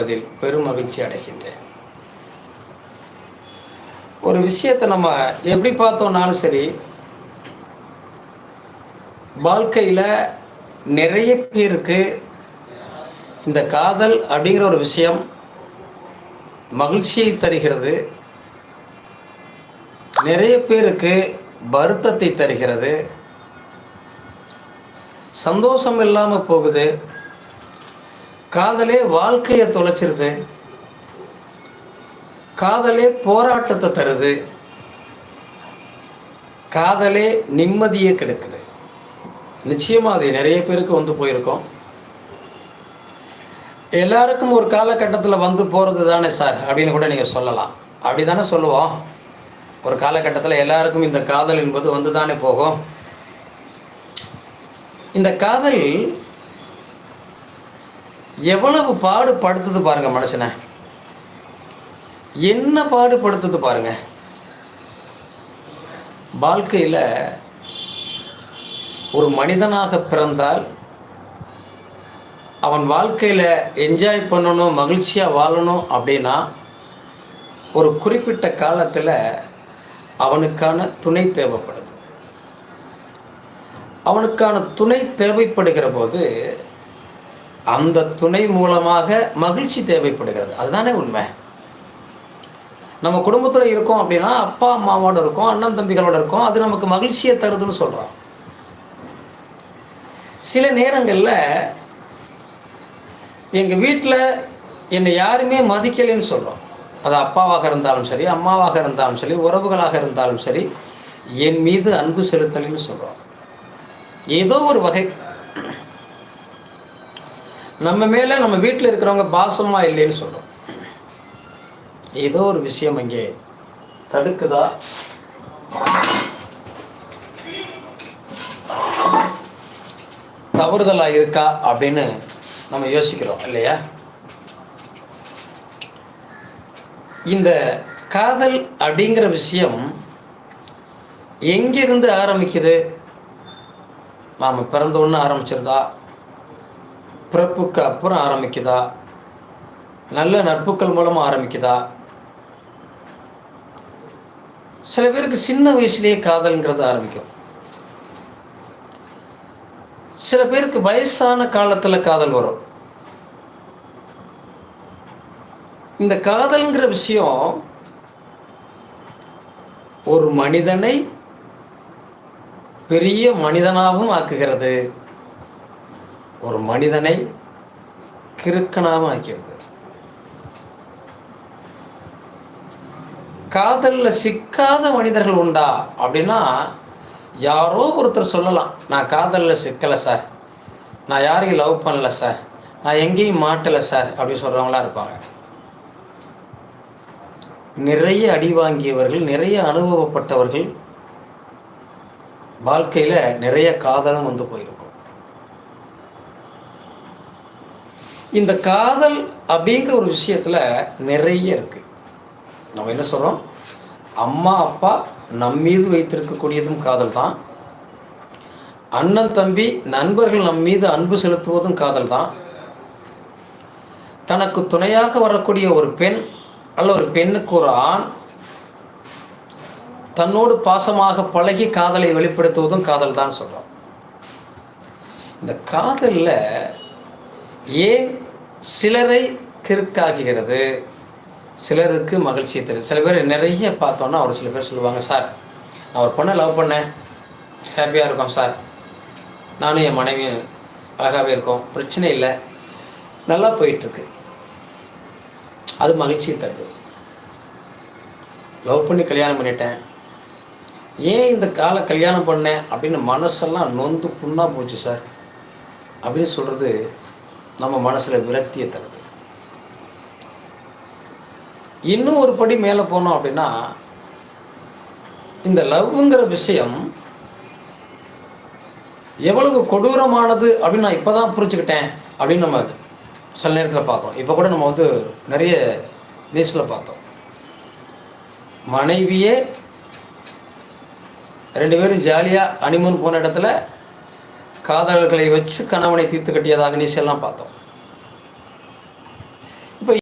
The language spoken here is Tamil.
அதில் பெரும் மகிழ்ச்சி அடைகின்றேன். ஒரு விஷயத்தை நம்ம எப்படி பார்த்தோம்னாலும் சரி வாழ்க்கையில் நிறைய பேருக்கு இந்த காதல் அப்படிங்கிற ஒரு விஷயம் மகிழ்ச்சியை தருகிறது. நிறைய பேருக்கு வருத்தத்தை தருகிறது. சந்தோஷம் இல்லாமல் போகுது. காதலே வாழ்க்கையை தொலைச்சிருது. காதலே போராட்டத்தை தருது. காதலே நிம்மதியே கெடுக்குது. நிச்சயமாக அது நிறைய பேருக்கு வந்து போயிருக்கோம். எல்லாருக்கும் ஒரு காலகட்டத்தில் வந்து போகிறது தானே சார்? அப்படின்னு கூட நீங்கள் சொல்லலாம். அப்படி தானே சொல்லுவோம். ஒரு காலகட்டத்தில் எல்லாருக்கும் இந்த காதல் என்பது வந்து தானே போகும். இந்த காதல் எவ்வளவு பாடுபடுத்துது பாருங்க மனுஷனை. என்ன பாடுபடுத்துது பாருங்க. வாழ்க்கையில் ஒரு மனிதனாக பிறந்தால் அவன் வாழ்க்கையில் என்ஜாய் பண்ணணும் மகிழ்ச்சியாக வாழணும் அப்படின்னா ஒரு குறிப்பிட்ட காலத்தில் அவனுக்கான துணை தேவைப்படுது. அவனுக்கான துணை தேவைப்படுகிற போது அந்த துணை மூலமாக மகிழ்ச்சி தேவைப்படுகிறது. அதுதானே உண்மை. நம்ம குடும்பத்தில் இருக்கோம் அப்படின்னா அப்பா அம்மாவோட இருக்கோம் அண்ணன் தம்பிகளோட இருக்கோம் அது நமக்கு மகிழ்ச்சியை தருதுன்னு சொல்கிறோம் சில நேரங்களில் எங்கள் வீட்டில் என்னை யாருமே மதிக்கலைன்னு சொல்கிறோம் அது அப்பாவாக இருந்தாலும் சரி அம்மாவாக இருந்தாலும் சரி உறவுகளாக இருந்தாலும் சரி என் மீது அன்பு செலுத்தலைன்னு சொல்கிறோம் ஏதோ ஒரு வகை நம்ம மேலே நம்ம வீட்டில் இருக்கிறவங்க பாசமாக இல்லைன்னு சொல்கிறோம் ஏதோ ஒரு விஷயம் அங்கே தடுக்குதா? தவறுதலாக இருக்கா அப்படின்னு நம்ம யோசிக்கிறோம் இல்லையா? இந்த காதல் அப்படிங்கிற விஷயம் எங்கிருந்து ஆரம்பிக்குது? நாம் பிறந்த ஒன்று ஆரம்பிச்சிருந்தா பிறப்புக்கு அப்புறம் ஆரம்பிக்குதா? நல்ல நட்புக்கள் மூலமாக ஆரம்பிக்குதா? சில பேருக்கு சின்ன வயசுலேயே காதல்ங்கிறது ஆரம்பிக்கும். சில பேருக்கு வயசான காலத்தில் காதல் வரும். இந்த காதல்ங்கிற விஷயம் ஒரு மனிதனை பெரிய மனிதனாகவும் ஆக்குகிறது. ஒரு மனிதனை கிறுக்கனாக ஆக்கியிருந்தது காதலில் சிக்காத மனிதர்கள் உண்டா? அப்படின்னா யாரோ ஒருத்தர் சொல்லலாம் நான் காதலில் சிக்கலை சார். நான் யாரையும் லவ் பண்ணல சார். நான் எங்கேயும் மாட்டலை சார் அப்படின்னு சொல்கிறவங்களாம் இருப்பாங்க. நிறைய அடி வாங்கியவர்கள் நிறைய அனுபவப்பட்டவர்கள் வாழ்க்கையில் நிறைய காதலும் வந்து போயிருக்கும் இந்த காதல் அப்படிங்கிற ஒரு விஷயத்தில் நிறைய இருக்குது நம்ம என்ன சொல்கிறோம் அம்மா அப்பா நம் மீது வைத்திருக்கக்கூடியதும் காதல் தான். அண்ணன் தம்பி நண்பர்கள் நம் மீது அன்பு செலுத்துவதும் காதல் தான். தனக்கு துணையாக வரக்கூடிய ஒரு பெண் அல்ல ஒரு பெண்ணுக்கு ஒரு ஆண் தன்னோடு பாசமாக பழகி காதலை வெளிப்படுத்துவதும் காதல் தான் சொல்கிறோம் இந்த காதலில் ஏன் சிலரை கிறுக்காகிறது சிலருக்கு மகிழ்ச்சி தருது. சில பேர் நிறைய பார்த்தோன்னா ஒரு சில பேர் சொல்லுவாங்க சார் நான் ஒரு பொண்ணை லவ் பண்ணேன். ஹாப்பியாக இருக்கோம் சார். நானும் என் மனைவியும் அழகாகவே இருக்கோம். பிரச்சனை இல்லை. நல்லா போயிட்டுருக்கு. அது மகிழ்ச்சி தருது. லவ் பண்ணி கல்யாணம் பண்ணிட்டேன். ஏன் இந்த காலை கல்யாணம் பண்ணேன்? அப்படின்னு மனசெல்லாம் நொந்து புண்ணாக போச்சு சார். அப்படின்னு சொல்கிறது நம்ம மனசில் விரக்தியை தருது. இன்னும் ஒரு படி மேலே போனோம் அப்படின்னா இந்த லவ்ங்கிற விஷயம் எவ்வளவு கொடூரமானது அப்படின்னு நான் இப்போ தான் புரிஞ்சுக்கிட்டேன் அப்படின்னு நம்ம சில நேரத்தில் பார்க்குறோம். இப்போ கூட நம்ம வந்து நிறைய நியூஸில் பார்த்தோம். மனைவியே ரெண்டு பேரும் ஜாலியாக அனிமூன் போன இடத்துல காதலர்களை வச்சு கணவனை தீர்த்து கட்டியதாக நியூஸ் பார்த்தோம்.